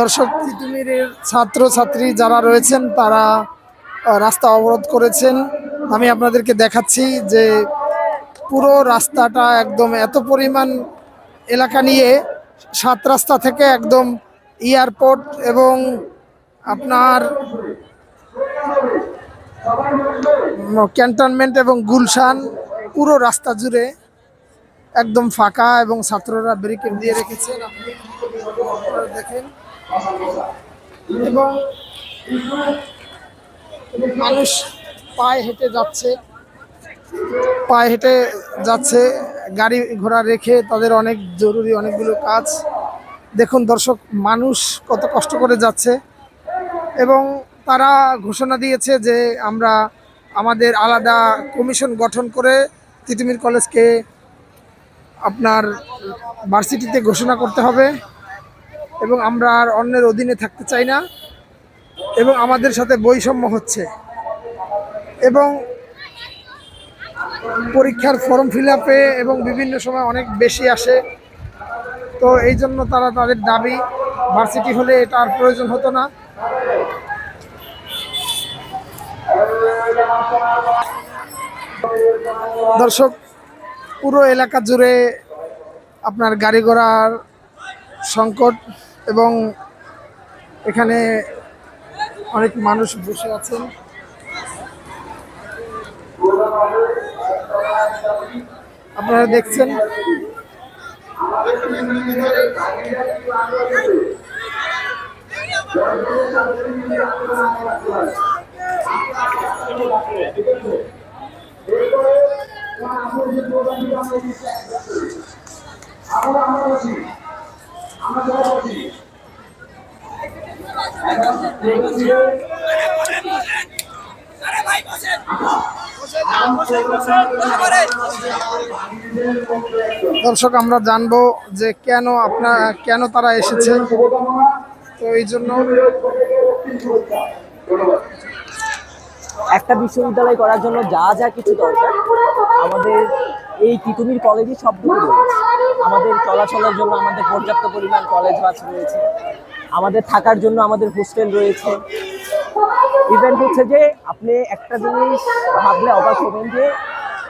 দর্শক তিতুমিরের ছাত্র ছাত্রী যারা রয়েছেন, তারা রাস্তা অবরোধ করেছেন। আমি আপনাদেরকে দেখাচ্ছি যে পুরো রাস্তাটা একদম এত পরিমাণ এলাকা নিয়ে, সাত রাস্তা থেকে একদম এয়ারপোর্ট এবং আপনার ক্যান্টনমেন্ট এবং গুলশান পুরো রাস্তা জুড়ে একদম ফাঁকা এবং ছাত্ররা ব্যারিকেড দিয়ে রেখেছেন। আপনি দেখেন। এবং মানুষ পায়ে হেঁটে যাচ্ছে, পায়ে হেঁটে যাচ্ছে, গাড়ি ঘোড়া রেখে তাদের অনেক জরুরি অনেকগুলো কাজ। দেখুন দর্শক, মানুষ কত কষ্ট করে যাচ্ছে এবং তারা ঘোষণা দিয়েছে যে আমরা আমাদের আলাদা কমিশন গঠন করে তিতুমির কলেজকে আপনার ভার্সিটিতে ঘোষণা করতে হবে। এবং আমরা আর অন্যের অধীনে থাকতে চাই না এবং আমাদের সাথে বৈষম্য হচ্ছে। এবং পরীক্ষার ফর্ম ফিল আপে এবং বিভিন্ন সময় অনেক বেশি আসে। তো এই জন্য তারা তাদের দাবি, ভার্সিটি হলে এটা আর প্রয়োজন হতো না। দর্শক, পুরো এলাকা জুড়ে আপনার গাড়ি ঘোড়ার সংকট এবং এখানে অনেক মানুষ বসে আছেন। আপনারা দেখছেন? দর্শক, আমরা জানব যে কেন আপনার কেন তারা এসেছে। তো এই জন্য একটা বিশ্ববিদ্যালয় করার জন্য যা যা কিছু দরকার, আমাদের এই তিতুমির কলেজে সবগুলো রয়েছে আমাদের চলাচলের জন্য আমাদের পর্যাপ্ত পরিমাণ কলেজ বাস রয়েছে। আমাদের থাকার জন্য আমাদের হোস্টেল রয়েছে। ইভেন হচ্ছে যে, আপনি একটা জিনিস ভাবলে অবাক হবেন যে,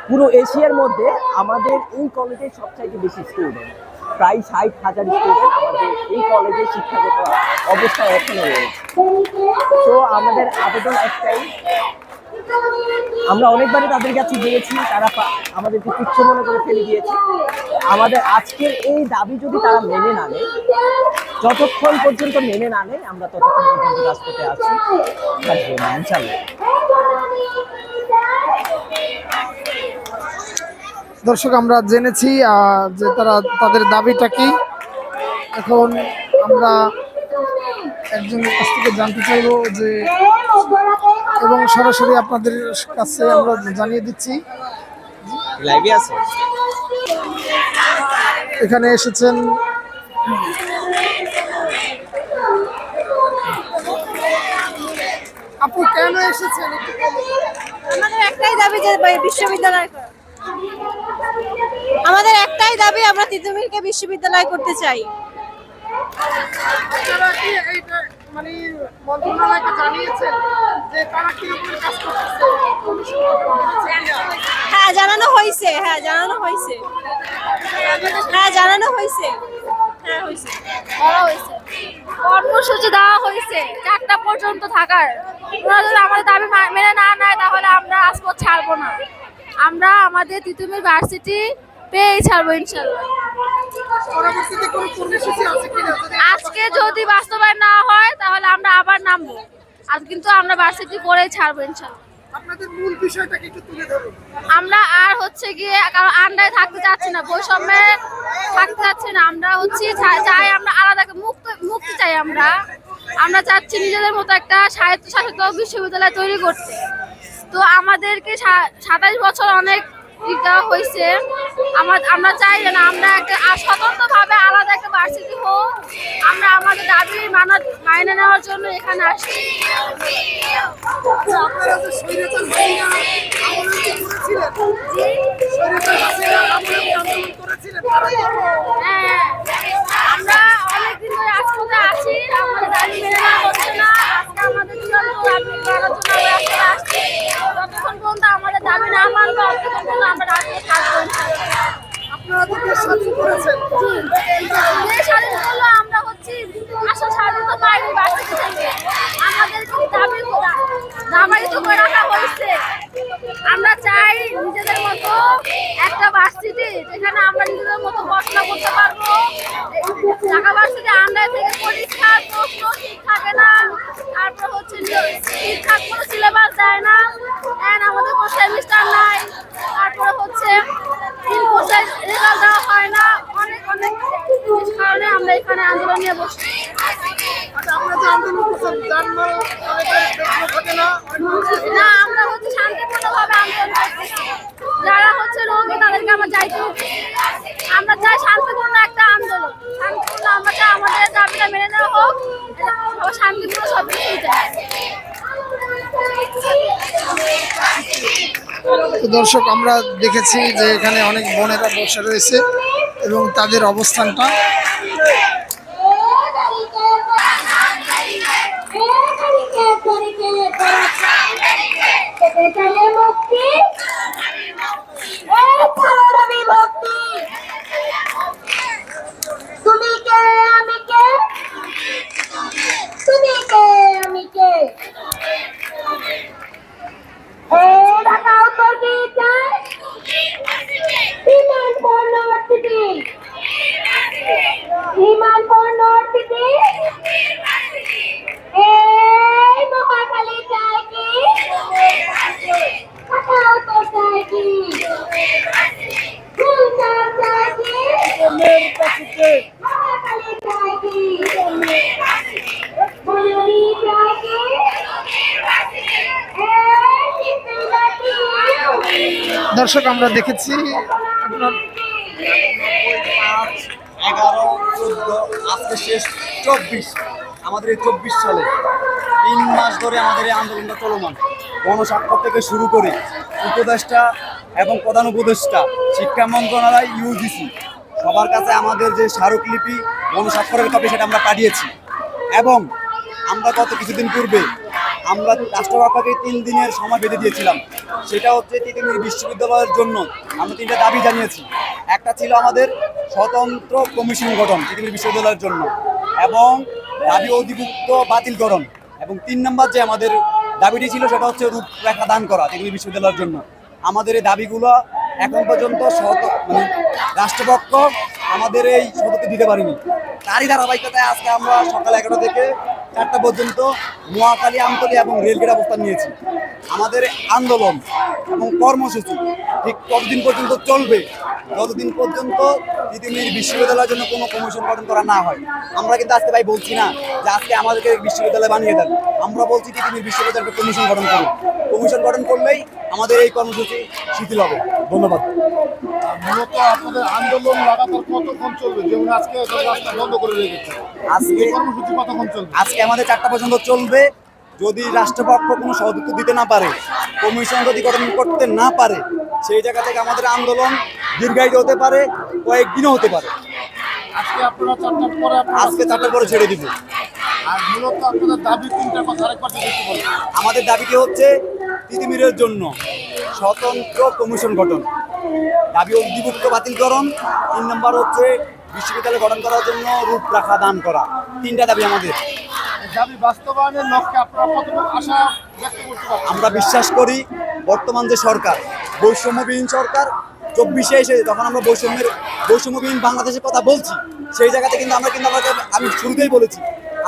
পুরো এশিয়ার মধ্যে আমাদের এই কলেজে সবচাইতে বেশি স্টুডেন্ট প্রায় ষাট হাজার স্টুডেন্ট আমাদের এই কলেজে শিক্ষাগত অবস্থায় এখনও রয়েছে। তো আমাদের আবেদন একটাই আমরা অনেকবারই তাদের কাছে গিয়েছি, তারা আমাদেরকে তুচ্ছ মনে করে ফেলে দিয়েছে। আমাদের আজকের এই দাবি যদি তারা মেনে না নেয়, যতক্ষণ পর্যন্ত মেনে না নেয়, আমরা ততক্ষণ পর্যন্ত রাজপথে আছি। দর্শক, আমরা জেনেছি যে তারা তাদের দাবিটা কি। এখন আমরা একজনের কাছ থেকে জানতে চাইব যে এবং সরাসরি আপনাদের কাছে আমরা জানিয়ে দিচ্ছি। লাইভে আছে? এখানে এসেছেন আপু কেন এসেছেন? আমাদের একটাই দাবি যে বিশ্ববিদ্যালয় আমাদের একটাই দাবি আমরা তিতুমিরকে বিশ্ববিদ্যালয় করতে চাই। মানে মন্ত্রণালয়কে জানিয়েছেন যে তারা কীরকম কাজ করতেছে? হ্যাঁ জানানো হয়েছে হ্যাঁ জানানো হয়েছে। হ্যাঁ জানানো হয়েছে। হ্যাঁ হয়েছে। কর্মসূচি দেওয়া হয়েছে, চারটা পর্যন্ত থাকার। ওরা যদি আমাদের দাবি মেনে না নেয়, তাহলে আমরা আজপথ ছাড়বো না। আমরা আমাদের তিতুমির ভার্সিটি পেয়েই ছাড়বো, ইনশাল্লাহ। পরবর্তীতে কোনো কর্মসূচি আছে কিনা? আজকে যদি বাস্তবায়ন না হয় তাহলে আমরা আবার নামবো। আজ কিন্তু আমরা ভার্সিটি করেই ছাড়বো ইনশাল্লাহ। আপনাদের মূল বিষয়টাকে একটু তুলে ধরুন। আমরা আর হচ্ছে গিয়ে কারও আন্ডারে থাকতে চাচ্ছি না বৈষম্যে থাকতে চাচ্ছি না। আমরা হচ্ছে চাই- আমরা আলাদা মুক্ত মুক্তি চাই আমরা। আমরা চাচ্ছি নিজেদের মতো একটা সাহিত্য শাসিত বিশ্ববিদ্যালয় তৈরি করতে। তো আমাদেরকে সাতাশ বছর অনেক দেওয়া হয়েছে আমার আমরা চাই যে না আমরা একটা স্বতন্ত্রভাবে আলাদা একটা ভার্সিটি হোক। আমরা আমাদের দাবি মানা মাইনে নেওয়ার জন্য এখানে আসছি। আচ্ছা, আপনারা যে স্বৈরাচার হাসিনা আন্দোলন যে করেছিলেন দাবি না মানলে অর্থদণ্ড আমরা রাখতে থাকব আপনারা তো স্বাধীন করেছেন। স্বাধীন করলে আমরা হচ্ছে আসল স্বাধীনতা পাইনি বাঁচতে নিয়ে বসছি ঘটে না না, আমরা হচ্ছে শান্তিপূর্ণভাবে আন্দোলন করতেছি যারা হচ্ছে রোগী, তাদেরকে আমরা যাইতে আমরা চাই শান্তিপূর্ণ একটা আন্দোলন। শান্তিপূর্ণ আমরা চাই আমাদের দাবিটা মেনে নেওয়া হোক। শান্তিপূর্ণ সব দর্শক, আমরা দেখেছি যে এখানে অনেক বোনেরা বসে রয়েছে এবং তাদের অবস্থানটা তুমি কে আমি কে তুমি কে আমি কে এ ঢাকা উত্তর কি চাই বিমান পণ্য অর্থিতি বিমান পণ্য অর্থিতি এই মহাকালী চাই কি ঢাকা উত্তর চাই কি গুলশান চাই কি মহাকালী চাই কি বলুনি চাই কি এই চিত্রবাদী দর্শক, আমরা দেখেছি এগারো শেষ চব্বিশ আমাদের এই চব্বিশ সালে তিন মাস ধরে আমাদের এই আন্দোলনটা চলমান। গণস্বাক্ষর থেকে শুরু করে উপদেষ্টা এবং প্রধান উপদেষ্টা, শিক্ষা মন্ত্রণালয় ইউজিসি সবার কাছে আমাদের যে স্মারকলিপি, গণস্বাক্ষরের কপি সেটা আমরা পাঠিয়েছি। এবং আমরা গত কিছুদিন পূর্বে আমরা রাষ্ট্রবাক্যকে তিন দিনের সময় বেঁধে দিয়েছিলাম। সেটা হচ্ছে তিতুমির বিশ্ববিদ্যালয়ের জন্য আমরা তিনটা দাবি জানিয়েছি। একটা ছিল আমাদের স্বতন্ত্র কমিশন গঠন তিতুমির বিশ্ববিদ্যালয়ের জন্য এবং দাবি অধিভুক্ত বাতিলকরণ। এবং তিন নম্বর যে আমাদের দাবিটি ছিল সেটা হচ্ছে রূপরেখা দান করা তিতুমির বিশ্ববিদ্যালয়ের জন্য। আমাদের এই দাবিগুলো এখন পর্যন্ত মানে রাষ্ট্রপক্ষ আমাদের এই সততে দিতে পারিনি। তারই ধারাবাহিকতায় আজকে আমরা সকাল এগারোটা থেকে চারটা পর্যন্ত নোয়াখালী আমতলী এবং রেলগেট অবস্থান নিয়েছি। আমাদের আন্দোলন এবং কর্মসূচি ঠিক কতদিন পর্যন্ত চলবে, যতদিন পর্যন্ত পৃথিবীর বিশ্ববিদ্যালয়ের জন্য কোনো কমিশন গঠন করা না হয়, আমরা কিন্তু আজকে ভাই বলছি না যে আজকে আমাদেরকে বিশ্ববিদ্যালয় বানিয়ে দেন। আমরা বলছি পৃথিবীর বিশ্ববিদ্যালয় একটা কমিশন গঠন করুন। কমিশন গঠন করলেই আমাদের এই কর্মসূচি শিথিল হবে। ধন্যবাদ। মূলত আপনাদের আন্দোলন লাগাতার কতক্ষণ চলবে? যেমন আজকে রাস্তা বন্ধ করে রেখেছে। আজকে কর্মসূচি কতক্ষণ চলবে? আজকে আমাদের চারটা পর্যন্ত চলবে। যদি রাষ্ট্রপক্ষ কোনো সদুত্ব দিতে না পারে কমিশন যদি গঠন করতে না পারে সেই জায়গা থেকে আমাদের আন্দোলন দীর্ঘায়িত হতে পারে কয়েকদিনও হতে পারে। আজকে আপনারা চারটার পরে আজকে চারটার পরে ছেড়ে দিব। আর মূলত আপনাদের দাবি তিনটা কথা আরেকবার যদি একটু বলেন। আমাদের দাবিটি হচ্ছে তিতিমিরের জন্য স্বতন্ত্র কমিশন গঠন। দাবি অধিভুক্ত বাতিলকরণ। তিন নম্বর হচ্ছে বিশ্ববিদ্যালয় গঠন করার জন্য রূপরেখা দান করা। তিনটা দাবি আমাদের। দাবি বাস্তবায়নের লক্ষ্যে আপনারা কতটুকু আশা ব্যক্ত করতে পারছেন? আমরা বিশ্বাস করি বর্তমান যে সরকার বৈষম্যবিহীন সরকার চব্বিশে এসে যখন আমরা বৈষম্যের বৈষম্যবিহীন বাংলাদেশের কথা বলছি সেই জায়গাতে কিন্তু আমরা কিন্তু আমাদের আমি শুরুতেই বলেছি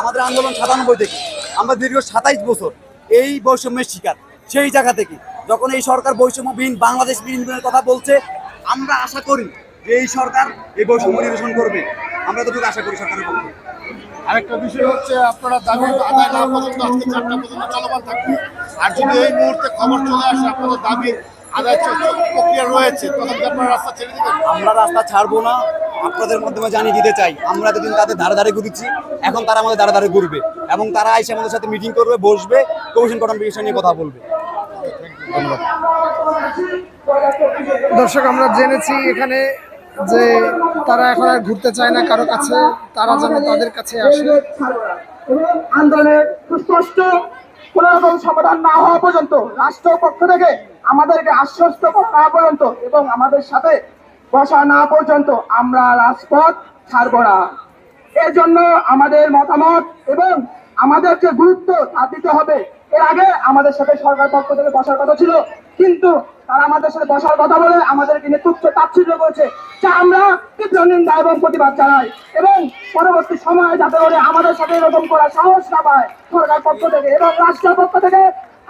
আমাদের আন্দোলন সাতানব্বই থেকে। আমরা দীর্ঘ সাতাইশ বছর এই বৈষম্যের শিকার সেই জায়গা থেকে। যখন এই সরকার বৈষম্যবিহীন বাংলাদেশ বিহীনের কথা বলছে আমরা আশা করি যে এই সরকার এই বৈষম্য নিরসন করবে। আমরা এতটুকু আশা করি সরকারের পক্ষে আরেকটা বিষয় হচ্ছে আপনারা দাবি আদায় না পর্যন্ত আজকে চারটা পর্যন্ত চলমান থাকবে। আর যদি এই মুহূর্তে খবর চলে আসে আপনাদের দাবি আদায় প্রক্রিয়া রয়েছে তখন আপনারা রাস্তা ছেড়ে দেবেন। আমরা রাস্তা ছাড়বো না আপনাদের মাধ্যমে জানিয়ে দিতে চাই আমরা এতদিন তাদের ধারে ধারে ঘুরেছি এখন তারা আমাদের ধারে ধারে ঘুরবে এবং তারা এসে আমাদের সাথে মিটিং করবে বসবে কমিশন গঠন বিষয় নিয়ে কথা বলবে। দর্শক আমরা জেনেছি এখানে যে তারা এখন আর ঘুরতে চায় না কারও কাছে তারা যেন তাদের কাছে আসে। এবং আন্দোলনের সুস্পষ্ট কোন রকম সমাধান না হওয়া পর্যন্ত রাষ্ট্র পক্ষ থেকে আমাদেরকে আশ্বস্ত করা পর্যন্ত এবং আমাদের সাথে বসা না পর্যন্ত আমরা রাজপথ ছাড়ব না। এর জন্য আমাদের মতামত এবং আমাদের যে গুরুত্ব তা দিতে হবে। এর আগে আমাদের সাথে সরকার পক্ষ থেকে বসার কথা ছিল, কিন্তু তারা আমাদের সাথে বসার কথা বলে আমাদেরকে নিয়ে তুচ্ছ তাচ্ছিল্য করেছে, যা আমরা তীব্র নিন্দা এবং প্রতিবাদ জানাই এবং পরবর্তী সময়ে যাতে করে আমাদের সাথে এরকম করার সাহস না পায় সরকার পক্ষ থেকে এবং রাষ্ট্রের পক্ষ থেকে,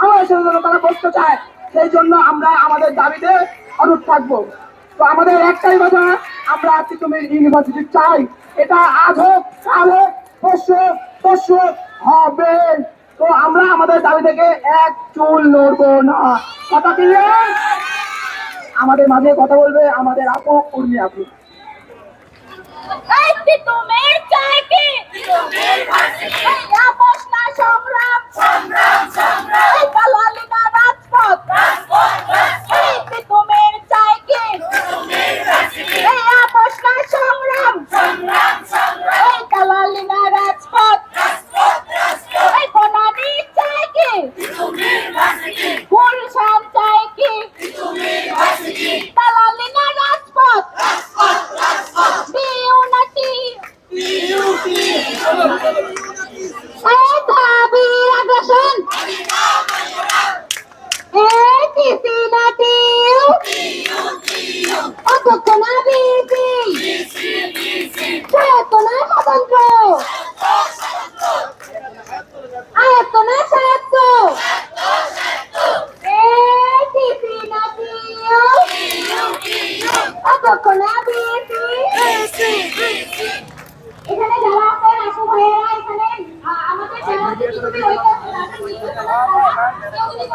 আমাদের সাথে যেন তারা বসতে চায়, সেই জন্য আমরা আমাদের দাবিতে অটুট থাকব। তো আমাদের একটাই কথা আমরা তিতুমির ইউনিভার্সিটি চাই। এটা আজ হোক কাল হোক অবশ্যই হবে। তো আমরা আমাদের দাবি থেকে এক চুল নড়বো না। কথা ক্লিয়ার আমাদের মাঝে কথা বলবে আমাদের আপু উর্মি আপু। এই তিতুমির চাই কি? এই আপোষ সংগ্রাম।